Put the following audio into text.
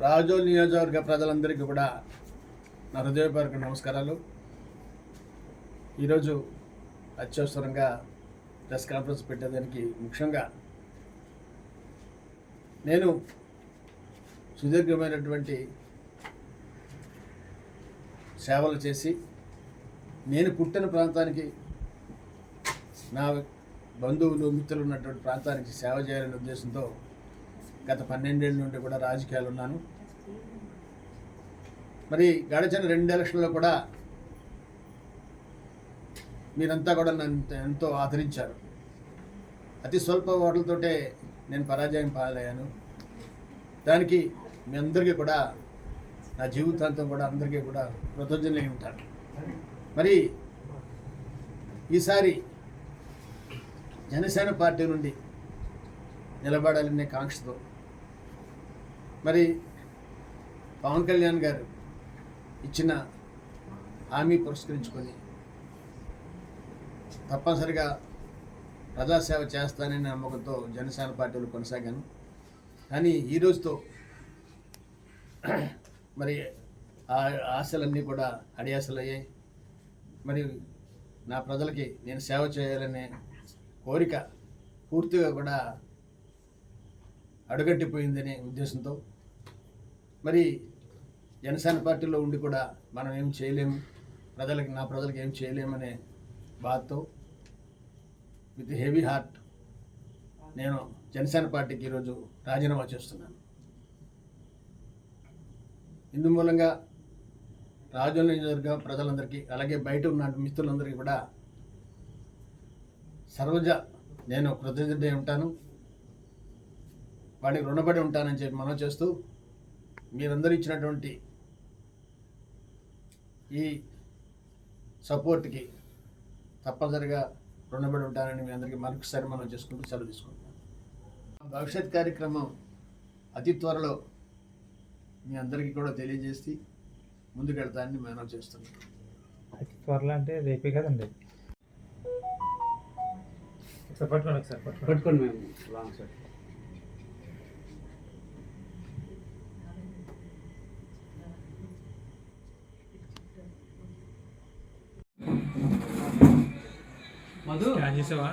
రాజోల్ నియోజకవర్గ ప్రజలందరికీ కూడా నా హృదయపూర్వక నమస్కారాలు. ఈరోజు అత్యవసరంగా ప్రెస్ కాన్ఫరెన్స్ పెట్టేదానికి ముఖ్యంగా నేను సుదీర్ఘమైనటువంటి సేవలు చేసి నేను పుట్టిన ప్రాంతానికి నా బంధువులు మిత్రులు ఉన్నటువంటి ప్రాంతానికి సేవ చేయాలనే ఉద్దేశంతో గత పన్నెండేళ్ళ నుండి కూడా రాజకీయాలు ఉన్నాను. మరి గడిచిన రెండు ఎలక్షన్లో కూడా మీరంతా కూడా నన్ను ఎంతో ఆదరించారు. అతి స్వల్ప ఓట్లతోటే నేను పరాజయం పాలయ్యాను. దానికి మీ అందరికీ కూడా నా జీవితాంతం కూడా అందరికీ కూడా కృతజ్ఞులై ఉంటాను. మరి ఈసారి జనసేన పార్టీ నుండి నిలబడాలనే కాంక్షతో మరి పవన్ కళ్యాణ్ గారు ఇచ్చిన హామీ పురస్కరించుకొని తప్పనిసరిగా ప్రజాసేవ చేస్తానని నమ్మకంతో జనసేన పార్టీలో కొనసాగాను. కానీ ఈ రోజుతో మరి ఆ ఆశలన్నీ కూడా అడియాసలయ్యాయి. మరి నా ప్రజలకి నేను సేవ చేయాలనే కోరిక పూర్తిగా కూడా అడుగట్టిపోయిందనే ఉద్దేశంతో మరి జనసేన పార్టీలో ఉండి కూడా మనం ఏం చేయలేము ప్రజలకి నా ప్రజలకి ఏం చేయలేమనే బాధతో విత్ హెవీ హార్ట్ నేను జనసేన పార్టీకి ఈరోజు రాజీనామా చేస్తున్నాను. ఇందు మూలంగా రాజుల నియోజకవర్గ ప్రజలందరికీ అలాగే బయట ఉన్న మిత్రులందరికీ కూడా సర్వజ నేను కృతజ్ఞత ఉంటాను వాడికి రుణపడి ఉంటానని చెప్పి మనం చేస్తూ మీరందరూ ఇచ్చినటువంటి ఈ సపోర్ట్కి తప్పనిసరిగా రుణపడి ఉంటానని మీ అందరికీ మరొకసారి మనం చేసుకుంటూ సెలవు తీసుకుంటాం భవిష్యత్ కార్యక్రమం అతి త్వరలో మీ అందరికీ కూడా తెలియజేసి ముందుకెళ్తానని మనం చేస్తున్నాం అతి త్వరలో అంటే రేపే కదండి. ఒకసారి పట్టుకోండి ఒకసారి పట్టుకోండి. పట్టుకోండి మేము రాంగ్ సార్ మధు? స్కాన్ చేసావా?